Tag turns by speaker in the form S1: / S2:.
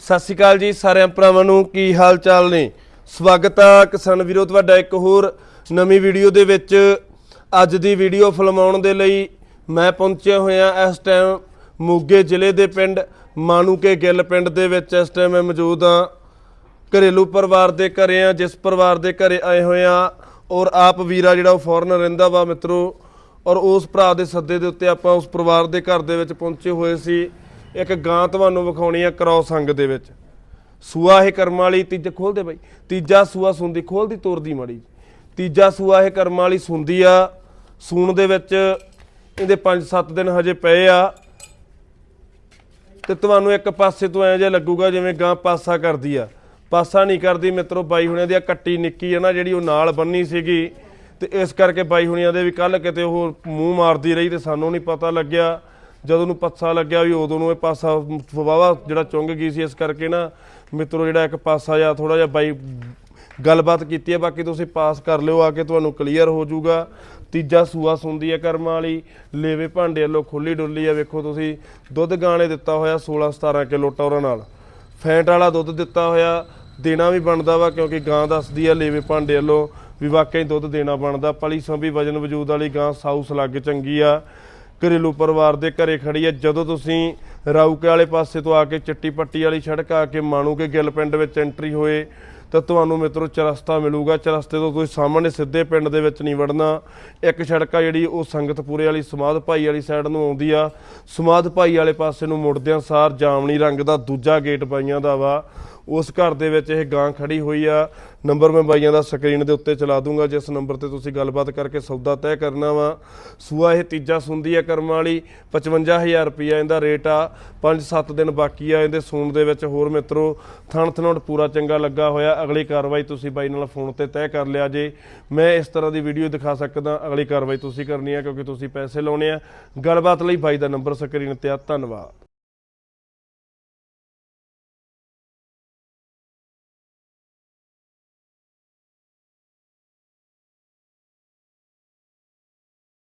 S1: ਸਤਿ ਸ਼੍ਰੀ ਅਕਾਲ ਜੀ ਸਾਰਿਆਂ ਭਰਾਵਾਂ ਨੂੰ, ਕੀ ਹਾਲ ਚਾਲ ਨੇ? ਸਵਾਗਤ ਆ ਕਿਸਾਨ ਵੀਰੋ, ਤੁਹਾਡਾ ਇੱਕ ਹੋਰ ਨਵੀਂ ਵੀਡੀਓ ਦੇ ਵਿੱਚ। ਅੱਜ ਦੀ ਵੀਡੀਓ ਫਿਲਮਾਉਣ ਦੇ ਲਈ ਮੈਂ ਪਹੁੰਚਿਆ ਹੋਇਆ ਇਸ ਟਾਈਮ ਮੋਗੇ ਜ਼ਿਲ੍ਹੇ ਦੇ ਪਿੰਡ ਮਾਨੂਕੇ ਗਿੱਲ ਪਿੰਡ ਦੇ ਵਿੱਚ। ਇਸ ਟਾਈਮ ਮੈਂ ਮੌਜੂਦ ਆ ਘਰੇਲੂ ਪਰਿਵਾਰ ਦੇ ਘਰੇ ਆ ਜਿਸ ਪਰਿਵਾਰ ਦੇ ਘਰੇ ਆਏ ਹੋਏ ਆ ਔਰ ਆਪ ਵੀਰਾ ਜਿਹੜਾ ਉਹ ਫੋਰਨ ਰਹਿੰਦਾ ਵਾ ਮਿੱਤਰੋ। ਔਰ ਉਸ ਭਰਾ ਦੇ ਸੱਦੇ ਦੇ ਉੱਤੇ ਆਪਾਂ ਉਸ ਪਰਿਵਾਰ ਦੇ ਘਰ ਦੇ ਵਿੱਚ ਪਹੁੰਚੇ ਹੋਏ ਸੀ। ਇੱਕ ਗਾਂ ਤੁਹਾਨੂੰ ਵਿਖਾਉਣੀ ਆ ਕ੍ਰੋਸ ਅੰਗ ਦੇ ਵਿੱਚ। ਸੂਆ ਇਹ ਕਰਮ ਵਾਲੀ ਤੀਜਾ ਖੋਲ ਦੇ ਬਾਈ। ਤੀਜਾ ਸੂਆ ਸੁੰਦੀ, ਖੋਲ ਦੀ ਤੋਰਦੀ ਮਾੜੀ ਤੀਜਾ ਸੂਆ ਇਹ ਕਰਮਾਂ ਵਾਲੀ ਸੁੰਦੀ ਆ। ਸੂਣ ਦੇ ਵਿੱਚ ਇਹਦੇ 5-7 ਦਿਨ ਹਜੇ ਪਏ ਆ। ਤੇ ਤੁਹਾਨੂੰ ਇੱਕ ਪਾਸੇ ਤੋਂ ਐ ਜਿਹਾ ਲੱਗੂਗਾ ਜਿਵੇਂ ਗਾਂ ਪਾਸਾ ਕਰਦੀ ਆ। ਪਾਸਾ ਨਹੀਂ ਕਰਦੀ, ਮਿੱਤਰੋ, ਬਾਈ ਹੁਣਿਆਂ ਦੀ ਆ ਕੱਟੀ ਨਿੱਕੀ ਆ ਨਾ, ਜਿਹੜੀ ਉਹ ਨਾਲ ਬੰਨੀ ਸੀਗੀ। ਤੇ ਇਸ ਕਰਕੇ ਬਾਈ ਹੁਣਿਆਂ ਦੇ ਵੀ ਕੱਲ ਕਿਤੇ ਉਹ ਮੂੰਹ ਮਾਰਦੀ ਰਹੀ ਤੇ ਸਾਨੂੰ ਨਹੀਂ ਪਤਾ ਲੱਗਿਆ। ਜਦੋਂ ਨੂੰ ਪਾਸਾ ਲੱਗਿਆ ਵੀ ਉਦੋਂ ਨੂੰ ਇਹ ਪਾਸਾ ਵਾਵਾ ਜਿਹੜਾ ਚੁੰਗ ਗਈ ਸੀ, ਇਸ ਕਰਕੇ ਨਾ ਮਿੱਤਰੋ ਜਿਹੜਾ ਇੱਕ ਪਾਸਾ ਜਾਂ ਥੋੜਾ ਜਿਹਾ ਬਾਈ ਗੱਲਬਾਤ ਕੀਤੀ ਹੈ, ਬਾਕੀ ਤੁਸੀਂ ਪਾਸ ਕਰ ਲਿਓ, ਆ ਕੇ ਤੁਹਾਨੂੰ ਕਲੀਅਰ ਹੋ ਜਾਊਗਾ। ਤੀਜਾ ਸੂਆ ਸੁੰਦੀ ਹੈ ਕਰਮਾਂ ਵਾਲੀ, ਲੇਵੇ ਭਾਂਡੇ ਵੱਲੋਂ ਖੁੱਲੀ ਡੁੱਲੀ ਆ, ਵੇਖੋ ਤੁਸੀਂ, ਦੁੱਧ ਗਾਣੇ ਦਿੱਤਾ ਹੋਇਆ 16 17 ਕਿਲੋ ਟੌਰਾਂ ਨਾਲ। ਫੈਂਟ ਵਾਲਾ ਦੁੱਧ ਦਿੱਤਾ ਹੋਇਆ, ਦੇਣਾ ਵੀ ਬਣਦਾ ਵਾ, ਕਿਉਂਕਿ ਗਾਂ ਦੱਸਦੀ ਆ ਲੇਵੇ ਭਾਂਡੇ ਵੱਲੋਂ ਵੀ ਵਾਕਈ ਦੁੱਧ ਦੇਣਾ ਬਣਦਾ। ਪਲੀ ਸੰਭੀ ਵਜਨ ਵਜੂਦ ਵਾਲੀ ਗਾਂ ਸਾਊਸ ਲੱਗ ਚੰਗੀ ਆ। ਘਰੇਲੂ ਪਰਿਵਾਰ ਦੇ ਘਰੇ ਖੜੀ ਹੈ। ਜਦੋਂ ਤੁਸੀਂ ਰਾਊਕੇ ਵਾਲੇ ਪਾਸੇ ਤੋਂ ਆ ਕੇ ਚਿੱਟੀ ਪੱਟੀ ਵਾਲੀ ਸੜਕ ਆ ਕੇ ਮਾਣੂ ਕੇ ਗਿੱਲ ਪਿੰਡ ਵਿੱਚ ਐਂਟਰੀ ਹੋਏ, ਤਾਂ ਤੁਹਾਨੂੰ ਮਿੱਤਰੋ ਚਰਸਤਾ ਮਿਲੂਗਾ। ਚਰਸਤੇ ਤੋਂ ਤੁਸੀਂ ਸਾਹਮਣੇ ਸਿੱਧੇ ਪਿੰਡ ਦੇ ਵਿੱਚ ਨਹੀਂ ਵੜਨਾ। ਇੱਕ ਸੜਕ ਆ ਜਿਹੜੀ ਉਹ ਸੰਗਤਪੁਰੇ ਵਾਲੀ, ਸਮਾਧ ਭਾਈ ਵਾਲੀ ਸਾਈਡ ਨੂੰ ਆਉਂਦੀ ਆ। ਸਮਾਧ ਭਾਈ ਵਾਲੇ ਪਾਸੇ ਨੂੰ ਮੁੜਦਿਆਂ ਸਾਰ ਜਾਮਣੀ ਰੰਗ ਦਾ ਦੂਜਾ ਗੇਟ ਬਾਈਆਂ ਦਾ ਵਾ। ਉਸ ਘਰ ਦੇ ਵਿੱਚ ਇਹ ਗਾਂ ਖੜੀ ਹੋਈ ਆ। ਨੰਬਰ ਮੈਂ ਬਾਈਆਂ ਦਾ ਸਕਰੀਨ ਦੇ ਉੱਤੇ ਚਲਾ ਦੂੰਗਾ, ਜਿਸ ਨੰਬਰ ਤੇ ਤੁਸੀਂ ਗੱਲਬਾਤ ਕਰਕੇ ਸੌਦਾ ਤੈਅ ਕਰਨਾ ਵਾ। ਸੂਆ ਇਹ ਤੀਜਾ ਸੁੰਦੀ ਆ ਕਰਮ ਵਾਲੀ 55000 ਰੁਪਈਆ ਇਹਦਾ ਰੇਟ ਆ। 5-7 ਦਿਨ ਬਾਕੀ ਆ ਇਹਦੇ ਸੂਣ ਦੇ ਵਿੱਚ। ਹੋਰ ਮਿੱਤਰੋ, ਥਣ ਥਣੋਟ ਪੂਰਾ ਚੰਗਾ ਲੱਗਾ ਹੋਇਆ। ਅਗਲੀ ਕਾਰਵਾਈ ਤੁਸੀਂ ਬਾਈ ਨਾਲ ਫੋਨ ਤੇ ਤੈਅ ਕਰ ਲਿਆ ਜੇ। ਮੈਂ ਇਸ ਤਰ੍ਹਾਂ ਦੀ ਵੀਡੀਓ ਦਿਖਾ ਸਕਦਾ, ਅਗਲੀ ਕਾਰਵਾਈ ਤੁਸੀਂ ਕਰਨੀ ਆ, ਕਿਉਂਕਿ ਤੁਸੀਂ ਪੈਸੇ ਲਾਉਣੇ ਆ। ਗੱਲਬਾਤ ਲਈ ਬਾਈ ਦਾ ਨੰਬਰ ਸਕਰੀਨ ਤੇ ਆ। ਧੰਨਵਾਦ।